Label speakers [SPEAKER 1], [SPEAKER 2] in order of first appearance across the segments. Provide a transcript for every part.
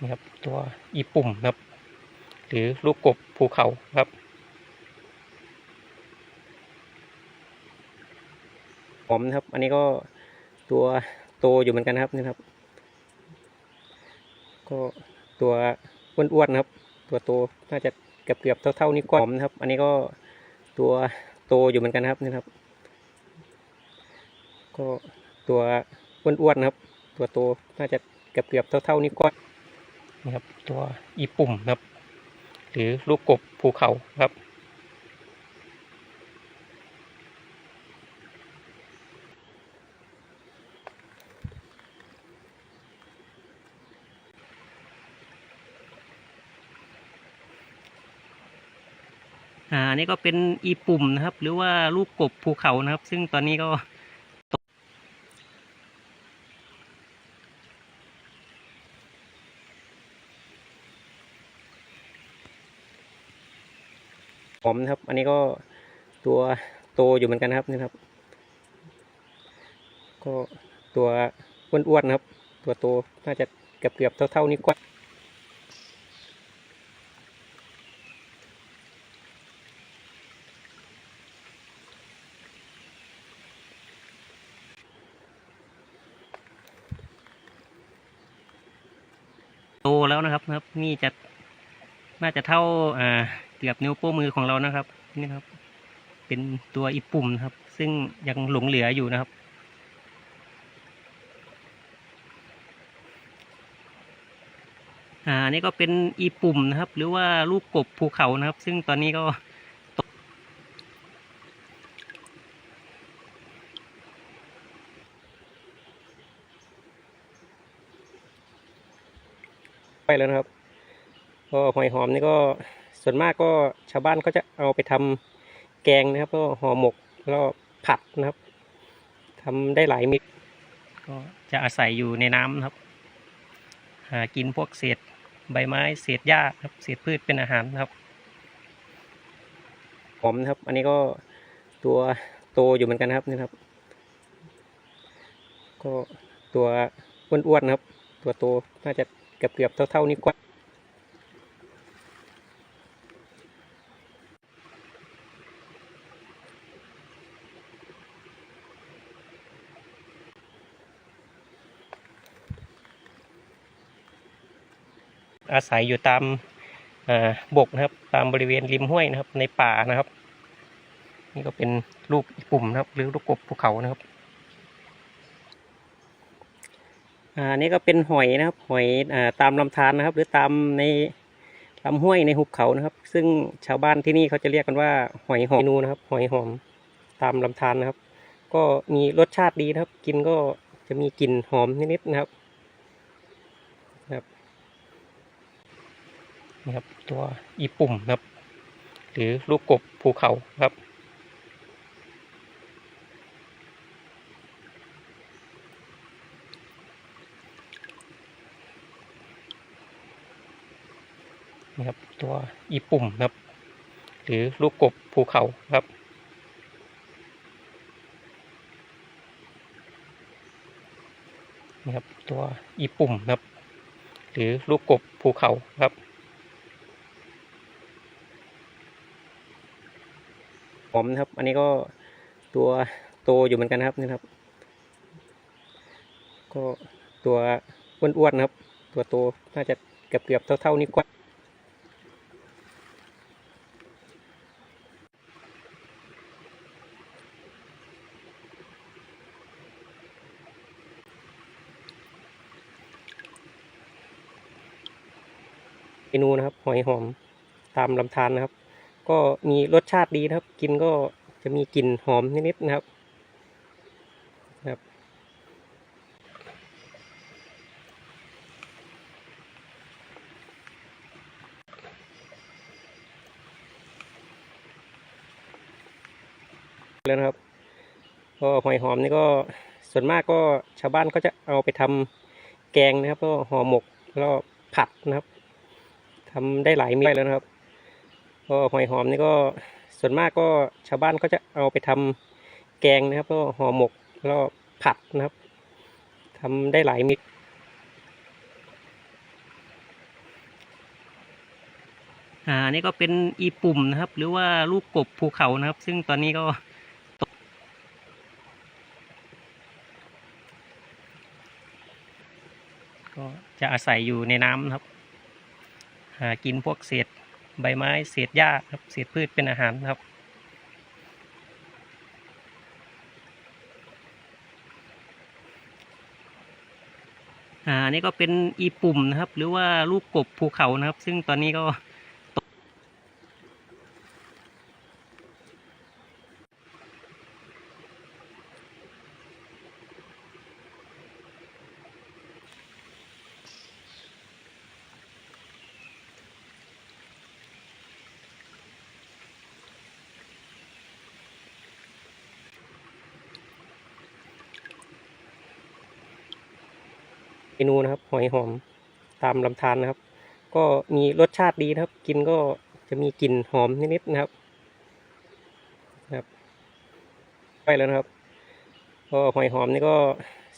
[SPEAKER 1] นะครับ ตัวอีปุ่มนะครับ หรือลูกกบภูเขาครับ หอมนะครับ อันนี้ก็ตัวโตอยู่เหมือนกันครับนี่ครับ ก็ตัวอ้วนๆนะครับ ตัวโตน่าจะเกือบเกือบเท่าๆนี้วก้อยหอมนะครับ อันนี้ก็ตัวโตอยู่เหมือนกันครับนี่ครับ ก็ตัวอ้วนๆนะครับ ตัวโตน่าจะเกือบเกือบเท่าๆนี้วก้อย นะครับ ตัวอีปุ่มนะครับ หรือลูกกบภูเขาครับ อ่าอันนี้ก็เป็นอีปุ่มนะครับ หรือว่าลูกกบภูเขานะครับ ซึ่งตอนนี้ก็ หอมนะครับ อันนี้ก็ตัวโตอยู่เหมือนกันนะครับนี่ครับ ก็ตัวอ้วนๆนะครับ ตัวโตน่าจะเกือบเกือบๆเท่าๆนี้ก้อยโตแล้วนะครับนะครับ นี่จะน่าจะเท่าอ่า เกือบนิ้วโป้งมือของเรานะครับนี่นครับ เป็นตัวอีปุ่มนะครับ ซึ่งยังหลงเหลืออยู่นะครับ อ่าอันนี่ก็เป็นอีปุ่มนะครับ หรือว่าลูกกบภูเขานะครับ ซึ่งตอนนี้ก็ไปแล้วนะครับ ก็หอยหอมนี่ก็ ส่วนมากก็ชาวบ้านก็จะเอาไปทำแกงนะครับก็ห่อหมกแล้วก็ผัดนะครับทำได้หลายเมิตรก็จะอาศัยอยู่ในน้ำนะครับ หากินพวกเศษใบไม้เศษหญ้าครับเศษพืชเป็นอาหารนะครับหอมนะครับ อันนี้ก็ตัวโตอยู่เหมือนกันนะครับนี่ครับ ก็ตัวอ้วนๆนะครับ ตัวโตน่าจะเกือบเกือบๆเท่าๆนี้วก้อย อาศัยอยู่ตามบกนะครับ ตามบริเวณริมห้วยนะครับ ในป่านะครับ นี่ก็เป็นลูกปุ่มนะครับ หรือลูกกบภูเขานะครับอ่านี่ก็เป็นหอยนะครับ หอยอตามลำธารนะครับ หรือตามในลำห้วยในหุบเขานะครับ ซึ่งชาวบ้านที่นี่เขาจะเรียกกันว่าหอยหอมนูนะครับ หอยหอมตามลำธารนะครับ ก็มีรสชาติดีนะครับ กินก็จะมีกลิ่นหอมนิดๆนะครับนะครับ นะครับ ตัวอีปุ่มครับ หรือลูกกบภูเขาครับนะครับ ตัวอีปุ่มครับ หรือลูกกบภูเขาครับนะครับ ตัวอีปุ่มครับ หรือลูกกบภูเขาครับ หอมนะครับ อันนี้ก็ตัวโตอยู่เหมือนกันนะครับนี่ครับ ก็ตัวอ้วนๆนะครับ ตัวโตน่าจะเกือบเกือบๆเท่าๆนี้วก้อยเมนูนะครับหอยหอมตามลำธารนะครับ ก็มีรสชาติดีนะครับ กินก็จะมีกลิ่นหอมนิดๆนะครับนะครับแล้วนะครับ ก็หอยหอมนี่ก็ส่วนมากก็ชาวบ้านก็จะเอาไปทำแกงนะครับ ก็ห่อหมกแล้วผัดนะครับทำได้หลายเมนูแล้วนะครับ ก็หอยหอมนี่ก็ส่วนมากก็ชาวบ้านก็จะเอาไปทำแกงนะครับ ก็ห่อหมกแล้วผัดนะครับทำได้หลายมนูอ่าอันนี่ก็เป็นอีปุ่มนะครับ หรือว่าลูกกบภูเขานะครับ ซึ่งตอนนี้ก็ตกก็จะอาศัยอยู่ในน้ำนะครับ หากินพวกเศษ ใบไม้เศษหญ้าครับเศษพืชเป็นอาหารนะครับ อ่านี่ก็เป็นอีปุ่มนะครับ หรือว่าลูกกบภูเขานะครับ ซึ่งตอนนี้ก็ นูนะครับหอยหอมตามลำธารนะครับ ก็มีรสชาติดีนะครับ กินก็จะมีกลิ่นหอมนิดๆนะครับนะครับไปแล้วนะครับก็หอยหอมนี่ก็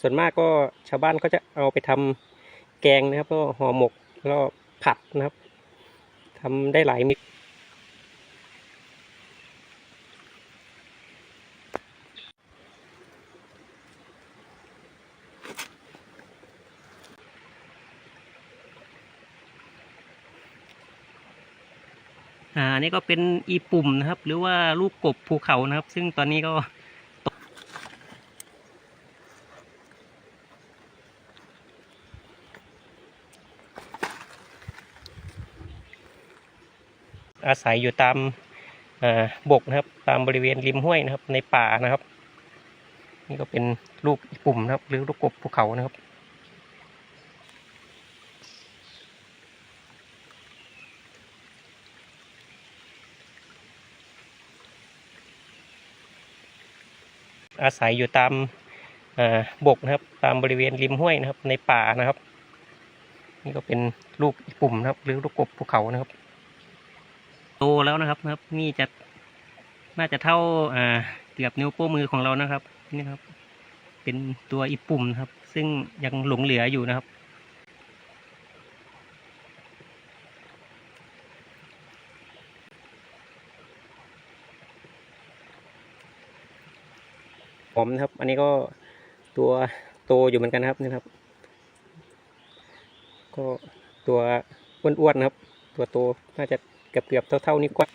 [SPEAKER 1] ส่วนมากก็ชาวบ้านก็จะเอาไปทำแกงนะครับ ก็ห่อหมกแล้วผัดนะครับทำได้หลายเมนู อ่าอันนี่ก็เป็นอีปุ่มนะครับ หรือว่าลูกกบภูเขานะครับ ซึ่งตอนนี้ก็อาศัยอยู่ตามบกนะครับ ตามบริเวณริมห้วยนะครับ ในป่านะครับ นี่ก็เป็นลูกอีปุ่มนะครับ หรือลูกกบภูเขานะครับ อาศัยอยู่ตามบกนะครับ ตามบริเวณริมห้วยนะครับ ในป่านะครับ นี่ก็เป็นลูกอีปุ่มนะครับ หรือลูกกบภูเขานะครับ โตแล้วนะครับนะครับ นี่จะน่าจะเท่าเกือบนิ้วโป้งมือของเรานะครับ นี่ครับ เป็นตัวอีปุ่มนะครับ ซึ่งยังหลงเหลืออยู่นะครับ อมนะครับ อันนี้ก็ตัวโตอยู่เหมือนกันครับนี่ครับ ก็ตัวอ้วนๆนะครับ ตัวโตน่าจะเกือบเกือบๆเท่าๆนี้กว่า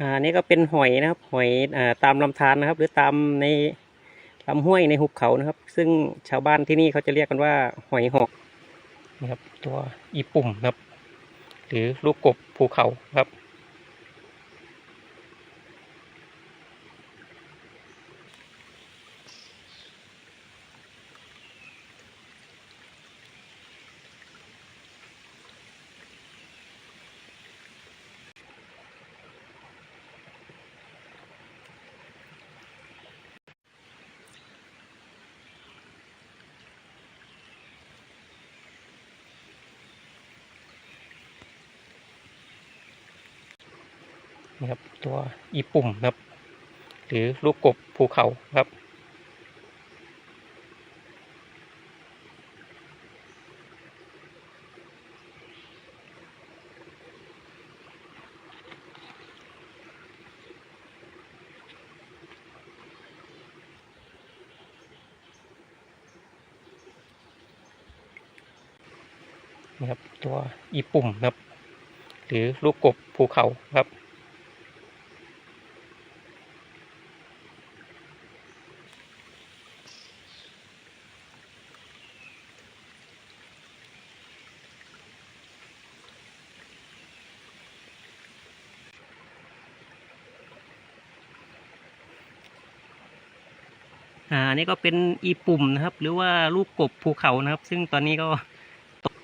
[SPEAKER 1] อันนี้ก็เป็นหอยนะครับ หอยอตามลำธารนะครับ หรือตามในลำห้วยในหุบเขานะครับ ซึ่งชาวบ้านที่นี่เขาจะเรียกกันว่าหอยหอกนะครับ ตัวอีปุ่มนะครับ หรือลูกกบภูเขาครับ นะครับตัวอีปุ่มนะครับ หรือลูกกบภูเขาครับ นะครับตัวอีปุ่มนะครับ หรือลูกกบภูเขาครับ อ่าอันนี่ก็เป็นอีปุ่มนะครับ หรือว่าลูกกบภูเขานะครับ ซึ่งตอนนี้ก็ตก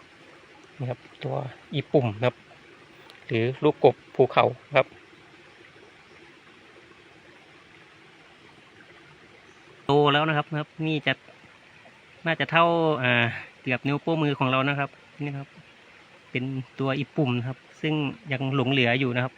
[SPEAKER 1] นะครับตัวอีปุ่มนะครับ หรือลูกกบภูเขาครับโตแล้วนะครับนะครับ นี่จะน่าจะเท่าอ่าเกือบนิ้วโป้งมือของเรานะครับนี่ครับ เป็นตัวอีปุ่มนะครับ ซึ่งยังหลงเหลืออยู่นะครับ